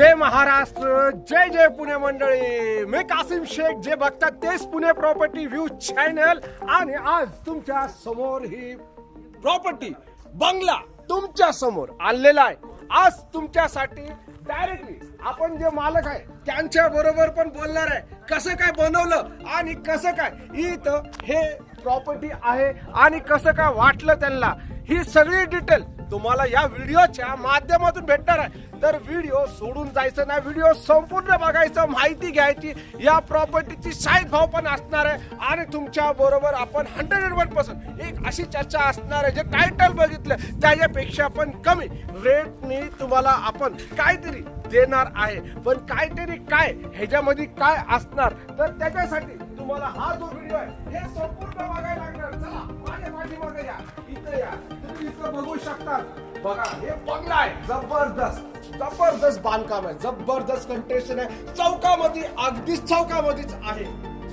जय महाराष्ट्र जय जय पुणे मंडळी. मी कासिम शेख जे बघतात तेच पुणे प्रॉपर्टी व्ह्यू चॅनल. आणि आज तुमच्यासमोर ही प्रॉपर्टी बंगला तुमच्यासमोर आणलेला आहे. आज तुमच्यासाठी डायरेक्टली आपण जे मालक आहे त्यांच्या बरोबर पण बोलणार आहे. कसं काय बनवलं आणि कसं काय? इथं हे प्रॉपर्टी आहे आणि कसं काय वाटलं त्यांना? ही सगळी डिटेल तुम्हाला या व्हिडिओच्या माध्यमातून भेटणार आहे. तर व्हिडिओ सोडून जायचं नाही व्हिडिओ संपूर्ण बघायचं माहिती घ्यायची या प्रॉपर्टीची साईज भाव पण असणार आहे. आणि तुमच्या बरोबर आपण हंड्रेड वन पर्सेंट एक अशी चर्चा असणार आहे जे टायटल बघितलं त्याच्यापेक्षा पण कमी रेटनी तुम्हाला आपण काहीतरी देणार आहे. पण काहीतरी काय ह्याच्यामध्ये काय असणार? तर त्याच्यासाठी तुम्हाला हा जो व्हिडिओ आहे हे संपूर्ण बघायला बघू शकतात. बघा हे बंगला आहे. जबरदस्त. जबरदस्त बांधकाम आहे. जबरदस्त कंटेशन आहे. चौकामध्ये अगदीच चौकामध्येच आहे.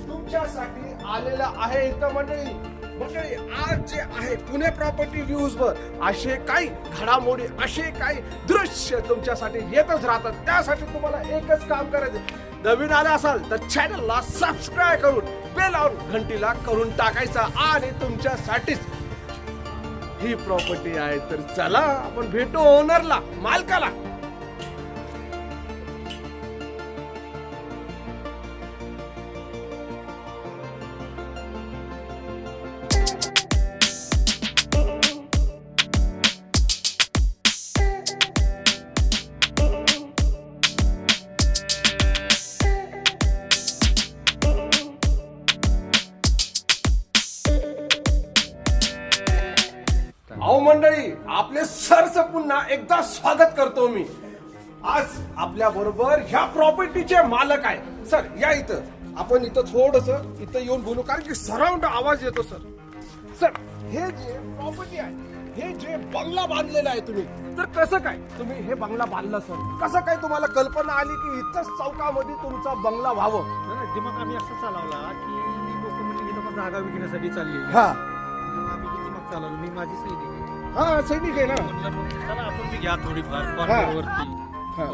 तुमच्यासाठी आलेलं आहे इथं मंडळी. मंडळी आज जे आहे पुणे प्रॉपर्टी व्ह्यूज वर असे काही घडामोडी असे काही दृश्य तुमच्यासाठी येतच राहतात. त्यासाठी तुम्हाला एकच काम करायचं नवीन आले असाल तर चॅनलला सबस्क्राईब करून बेल लावून घंटीला करून टाकायचा आणि तुमच्यासाठीच ही प्रॉपर्टी आहे तर चला आपण भेटू ओनरला मालकाला. मंडळी आपले सरस पुन्हा एकदा स्वागत करतो मी. आज आपल्या बरोबर ह्या प्रॉपर्टीचे मालक आहे. सर या इथं. आपण इथं थोडस इथं येऊन बोलू कारण की सराउंड आवाज येतो सर. सर हे जे प्रॉपर्टी आहे हे जे बंगला बांधलेला आहे तुम्ही तर कसं काय? तुम्ही हे बंगला बांधला सर. कसं काय तुम्हाला कल्पना आली की इथंच चौकामध्ये तुमचा बंगला व्हावं? दिमाग आम्ही असं चालवला की इथं पण जागा विकण्यासाठी चालली हा. मग आम्ही किती मग चालवलं. मी माझी सैनिक. हा सैनिक आहे ना. म्हणलं चला आपण बी घ्या थोडीफार. कॉर्नरवरती.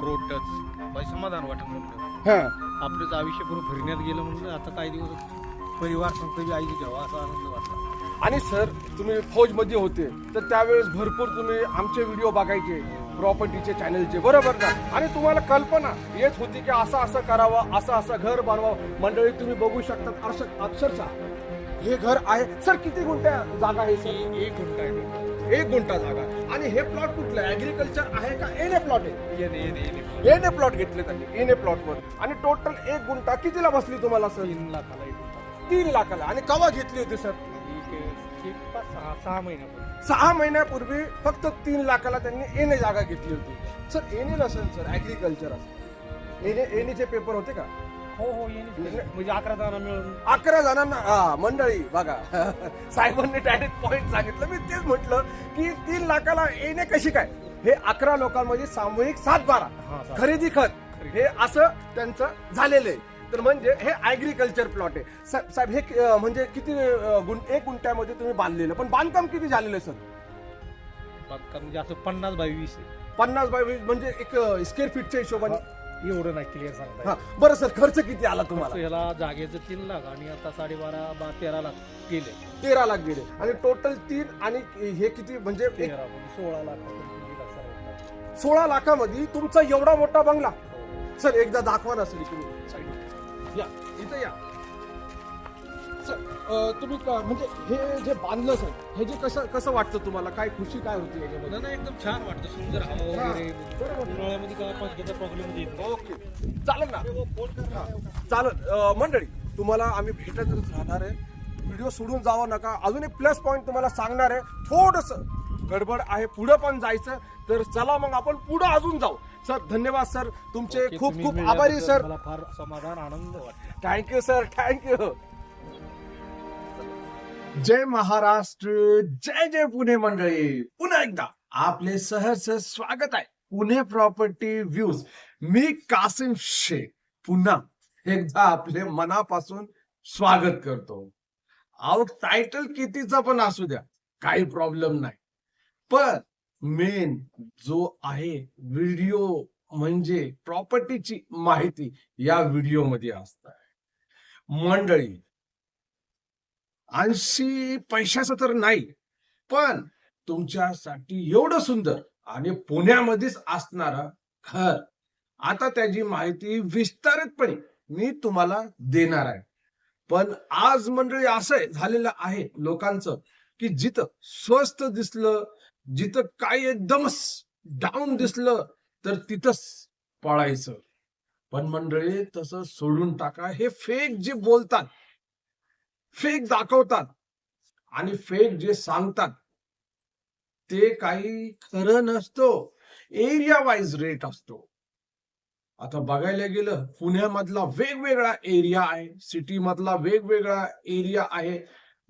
रोड टच बाई समाधान वाटत म्हटलं हा. आपलं आयुष्य पूर्ण फिरण्यात गेलं म्हणलं आता काही दिवस परिवार संपवी आई घ्यावा असा आनंद वाटला आणि सर तुम्ही फौजमध्ये होते तर त्यावेळेस भरपूर तुम्ही आमचे व्हिडिओ बघायचे प्रॉपर्टीचे चॅनलचे बरोबर ना आणि तुम्हाला कल्पना येत होती की असं असं करावं असं असं घर बनवावं. मंडळी तुम्ही बघू शकता अक्ष- अक्षरशः हे घर आहे. सर किती गुंठ्या जागा आहे सर? एक घंटा आहे. एक गुंठा जागा. आणि हे प्लॉट कुठलं? ऍग्रिकल्चर आहे का? एन ए प्लॉट आहे. एन ए प्लॉट घेतले त्यांनी. एन ए प्लॉट वर. आणि टोटल एक गुंठा कितीला बसली तुम्हाला सर तीन लाखाला एक तीन लाखाला. आणि कवा घेतली होती सर सहा सहा महिन्यापूर्वी. सहा महिन्यापूर्वी फक्त तीन लाखाला त्यांनी एने जागा घेतली होती. सर एने नसेल सर ऍग्रिकल्चर असं एने एनेचे पेपर होते का? हो हो येणे म्हणजे अकरा जण मिळून. अकरा जणांना हा मंडळी बघा. साहेबांनी डायरेक्ट पॉइंट सांगितलं. मी तेच म्हटलं की तीन लाखाला एने कशी काय? हे अकरा लोकांमध्ये सामूहिक सात बारा. खरेदी खत. हे असं त्यांचं झालेलं आहे. तर म्हणजे हे ऍग्रिकल्चर प्लॉट आहे. साहेब हे म्हणजे किती एक गुंठ्यामध्ये तुम्ही बांधलेलं. पण बांधकाम किती झालेलं आहे सर? बांधकाम म्हणजे असं पन्नास बाय वीस आहे. पन्नास बाय वीस म्हणजे एक स्क्वेअर फीटच्या हिशोबाने. एवढं नाही क्लिअर सांगता हा बरं सर खर्च किती आला तुम्हाला? ह्याला जागेचं तीन लाख आणि आता साडेबारा बा तेरा लाख गेले. तेरा लाख गेले. आणि टोटल तीन आणि हे किती म्हणजे एक तेरा म्हणजे सोळा लाख. सोळा लाखामध्ये तुमचा एवढा मोठा बंगला. हो. सर एकदा दाखवा ना सर तुम्ही या इथं या. सर अं, तुम्ही का- म्हणजे हे जे बांधलं सर हे जे कसं कसं वाटतं तुम्हाला? काय खुशी काय होती याच्यामध्ये? एकदम छान वाटतं. सुंदर हवा हा, वगैरे. बरोबर. उन्हाळ्यामध्ये काय प्रॉब्लेम येत. नाही. चालेल ना? चालेल. मंडळी तुम्हाला आम्ही भेटतच राहणार आहे. व्हिडिओ सोडून जावं नका. अजून एक प्लस पॉईंट तुम्हाला सांगणार आहे. थोडस गडबड आहे पुढं पण जायचं. तर चला मग आपण पुढं अजून जाऊ. सर धन्यवाद सर. तुमचे खूप खूप आभारी सर. मला फार समाधान आनंद thank you sir thank you जय महाराष्ट्र जय जय पुणे मंडळी. पुन्हा एकदा आपले सहर्ष स्वागत आहे. पुणे प्रॉपर्टी व्ह्यूज मी कासिम शेख पुन्हा एकदा आपले मनापासून स्वागत करतो. अहो टायटल कितीचा पण असू द्या काही प्रॉब्लेम नाही. पण मेन जो आहे व्हिडिओ म्हणजे प्रॉपर्टीची माहिती या व्हिडिओमध्ये असत. मंडळी ऐंशी पैशाचं तर नाही पण तुमच्यासाठी एवढं सुंदर आणि पुण्यामध्येच असणार घर आता त्याची माहिती विस्तारितपणे मी तुम्हाला देणार आहे. पण आज मंडळी असं झालेलं आहे लोकांचं की जिथं स्वस्त दिसलं जिथं काय एकदमच डाऊन दिसलं तर तिथंच पळायचं. पण मंडळी तसं सोडून टाका. हे फेक जे बोलतात फेक दाखवतात आणि फेक जे सांगतात ते काही खरं नसतो. एरिया वाईज रेट असतो. आता बघायला गेलं पुण्यामधला वेगवेगळा एरिया आहे सिटी मधला वेगवेगळा एरिया आहे.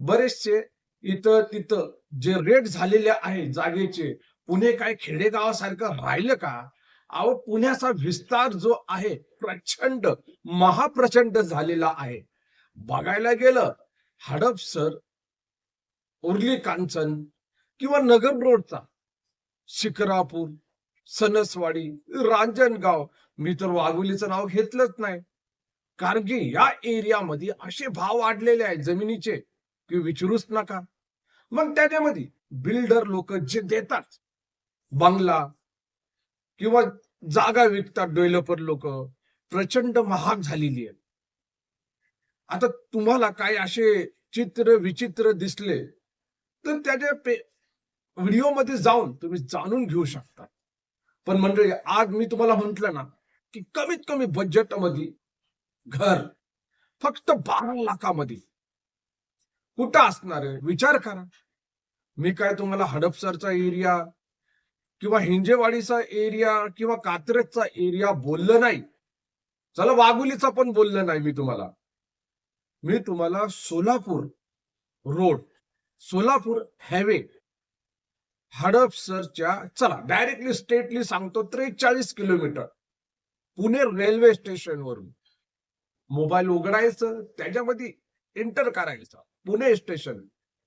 बरेचसे इथं तिथं जे रेट झालेले आहे जागेचे पुणे काय खेडेगावासारखं राहिलं का? अहो पुण्याचा विस्तार जो आहे प्रचंड महाप्रचंड झालेला आहे. बघायला गेलं हडपसर उर्ली कांचन किंवा नगर रोडचा शिखरापूर सनसवाडी रांजणगाव मी तर वाघोलीचं नाव घेतलंच नाही. कारण की या एरियामध्ये असे भाव वाढलेले आहेत जमिनीचे की विचारूच नका. मग त्याच्यामध्ये बिल्डर लोक जे देतात बंगला किंवा जागा विकतात डेव्हलपर लोक प्रचंड महाग झालेली आहे आता तुम्हाला काय असे चित्र विचित्र दिसले तर त्याच्या पे व्हिडिओ जाऊन तुम्ही जाणून घेऊ शकता. पण मंडळी आज मी तुम्हाला म्हंटल ना की कमीत कमी बजेटमध्ये घर फक्त बारा लाखामध्ये. कुठं असणार आहे? विचार करा. मी काय तुम्हाला हडपसरचा एरिया किंवा हिंजेवाडीचा एरिया किंवा कात्रजचा एरिया बोललं नाही. चला वाघुलीचा पण बोललं नाही मी तुम्हाला. मी तुम्हाला सोलापूर रोड सोलापूर हायवे हडपसरच्या चला डायरेक्टली स्टेटली सांगतो त्रेचाळीस किलोमीटर. पुणे रेल्वे स्टेशन वरून. मोबाईल उघडायचं त्याच्यामध्ये एंटर करायचं. Pune station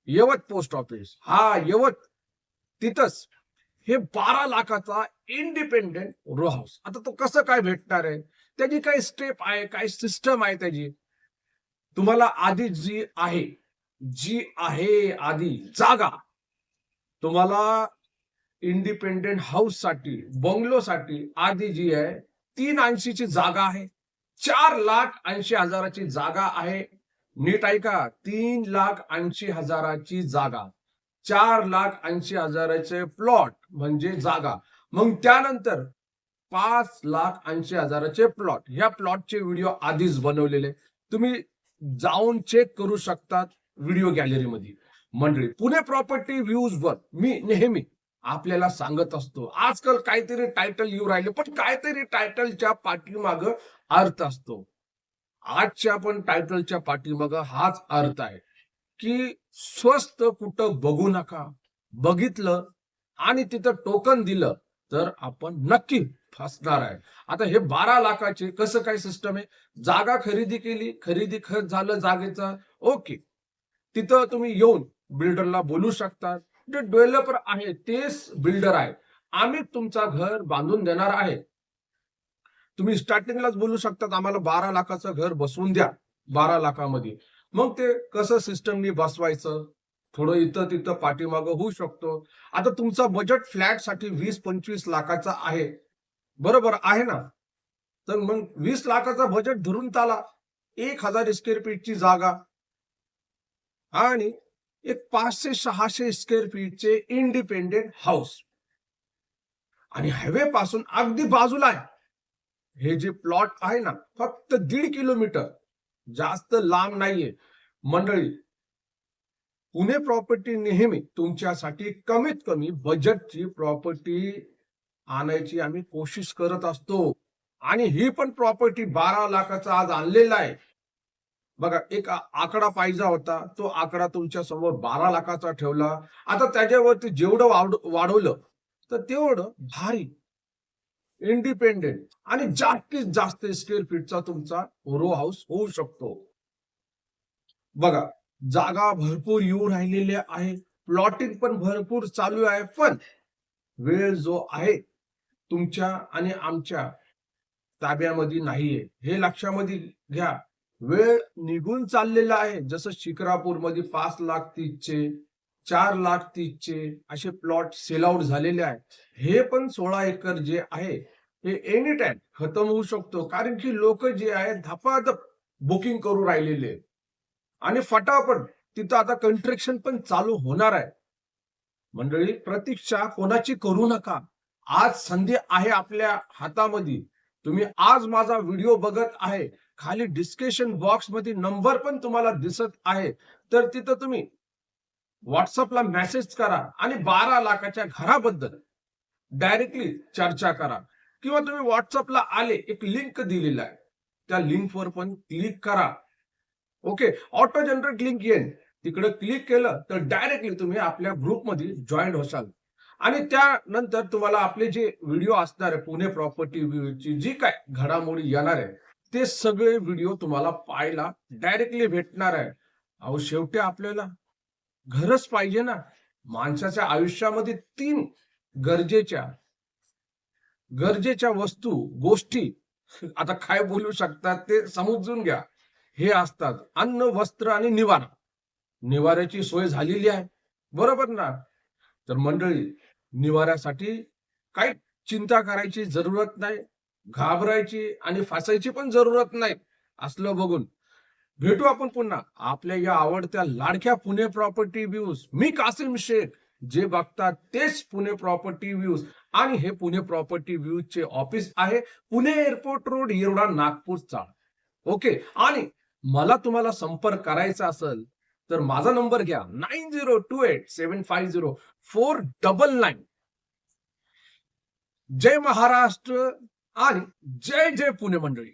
Yavat post office. हा यवत तिथंच. हे बारा लाखाचा इंडिपेंडेंट रो हाऊस आता तो कसं काय भेटणार आहे? त्याची काही स्टेप आहे काय सिस्टम आहे त्याची? तुम्हाला आधी जी आहे जी आहे आधी जागा. तुम्हाला इंडिपेंडेंट हाऊससाठी बंगलो साठी आधी जी आहे तीन ऐंशीची जागा आहे. चार लाख ऐंशी हजाराची जागा आहे. नीट ऐका तीन लाख ऐंशी हजाराची जागा. चार लाख ऐंशी हजाराचे प्लॉट म्हणजे जागा. मग त्यानंतर पाच लाख ऐंशी हजाराचे प्लॉट या प्लॉटचे व्हिडिओ आधीच बनवलेले. तुम्ही जाऊन चेक करू शकतात व्हिडिओ गॅलरीमध्ये मंडळी पुणे प्रॉपर्टी व्ह्यूज वर मी नेहमी आपल्याला सांगत असतो. आजकाल काहीतरी टायटल येऊ राहिले पण काहीतरी टायटलच्या पाठीमाग अर्थ असतो. आजच्या पण टायटलच्या पाठीमाग हाच अर्थ आहे की स्वस्त कुठं बघू नका. बघितलं आणि तिथं टोकन दिलं तर आपण नक्की फसणार आहे. आता हे बारा लाखाचे कसं काय सिस्टम आहे? जागा खरेदी केली खरेदी खत झालं जागेचा ओके. तिथं तुम्ही येऊन बिल्डरला बोलू शकतात. जे डेव्हलपर आहे तेच बिल्डर आहे. आम्ही तुमचा घर बांधून देणार आहे. तुम्ही स्टार्टिंगलाच बोलू शकतात आम्हाला बारा लाखाचं घर बसवून द्या बारा लाखामध्ये. मग ते कसं सिस्टमनी बसवायचं? थोडं इथं तिथं पाठीमागं होऊ शकतो. आता तुमचा बजेट फ्लॅटसाठी वीस पंचवीस लाखाचा आहे. बरोबर आहे ना? तर मग वीस लाखाचा बजेट धरून चाला एक हजार स्क्वेअर फीटची जागा. आणि एक पाचशे सहाशे स्क्वेअर फीटचे इंडिपेंडेंट हाऊस आणि हायवे पासून अगदी बाजूला आहे. हे जे प्लॉट आहे ना फक्त दीड किलोमीटर जास्त लांब नाहीये. मंडळी पुणे प्रॉपर्टी नेहमी तुमच्यासाठी कमीत कमी बजेटची प्रॉपर्टी आणायची आम्ही कोशिश करत असतो. आणि ही पण प्रॉपर्टी बारा लाखाचा आज आणलेला आहे. बघा एक आकडा पाहिजे होता. तो आकडा तुमच्यासमोर बारा लाखाचा ठेवला. आता त्याच्यावरती जेवढं वाढवलं तर तेवढं भारी. इंडिपेंडेंट आणि जास्तीत जास्त स्क्वेअर फीटचा तुमचा रो हाऊस होऊ शकतो. बघा जागा भरपूर येऊ राहिलेल्या आहे. प्लॉटिंग पण भरपूर चालू आहे पण वेळ जो आहे तुमच्या आणि आमच्या ताब्यामध्ये नाहीये. हे लक्षामध्ये घ्या. वेळ निघून चाललेला आहे. जसं शिखरापूरमध्ये पाच लाख तीसचे चार लाख तीसचे असे प्लॉट सेल आउट झालेले आहेत. हे पण सोळा एकर जे आहे हे एनी टाइम खतम होऊ शकतो. कारण की लोक जे आहेत धपाधप बुकिंग करू राहिलेले आहेत. आणि फटाफट तिथं आता कंस्ट्रक्शन पण चालू होणार आहे. मंडळी प्रतीक्षा कोणाची करू नका. आज संधी आहे आपल्या हातामध्ये. तुम्ही आज माझा व्हिडिओ बघत आहे. खाली डिस्कशन बॉक्समध्ये नंबर पण तुम्हाला दिसत आहे. तर तिथं तुम्ही व्हॉट्सअपला मेसेज करा आणि बारा लाखाच्या घराबद्दल डायरेक्टली चर्चा करा. किंवा तुम्ही व्हॉट्सअपला आले एक लिंक दिलेला आहे. त्या लिंकवर पण क्लिक करा. ओके ऑटो जनरेट लिंक येईल. तिकडे क्लिक केलं तर डायरेक्टली तुम्ही आपल्या ग्रुपमध्ये जॉईन होशाल. आणि त्यानंतर तुम्हाला आपले जे व्हिडिओ असणार आहे पुणे प्रॉपर्टी ची जी काय घडामोडी येणार आहे ते सगळे व्हिडिओ तुम्हाला पाहायला डायरेक्टली भेटणार आहे. अहो शेवटी आपल्याला घरच पाहिजे ना. माणसाच्या आयुष्यामध्ये तीन गरजेच्या गरजेच्या वस्तू गोष्टी आता काय बोलू शकतात ते समजून घ्या. हे असतात अन्न वस्त्र आणि निवारा. निवाऱ्याची सोय झालेली आहे. बरोबर ना? तर मंडळी निवाऱ्यासाठी काही चिंता करायची जरूरत नाही. घाबरायची आणि फासायची पण जरूरत नाही. असलं बघून. भेटू आपण पुन्हा. आपल्या या आवडत्या लाडक्या पुणे प्रॉपर्टी व्ह्यूज. मी कासिम शेख. जे बघतात तेच पुणे प्रॉपर्टी व्ह्यूज. आणि हे पुणे प्रॉपर्टी व्ह्यूज चे ऑफिस आहे पुणे एअरपोर्ट रोड येवडा नागपूर चाळ. ओके. आणि मला तुम्हाला संपर्क करायचा असेल तर माझा नंबर घ्या. Nine zero two eight seven five zero four double nine. जय महाराष्ट्र. आणि जय जय पुणे मंडळी.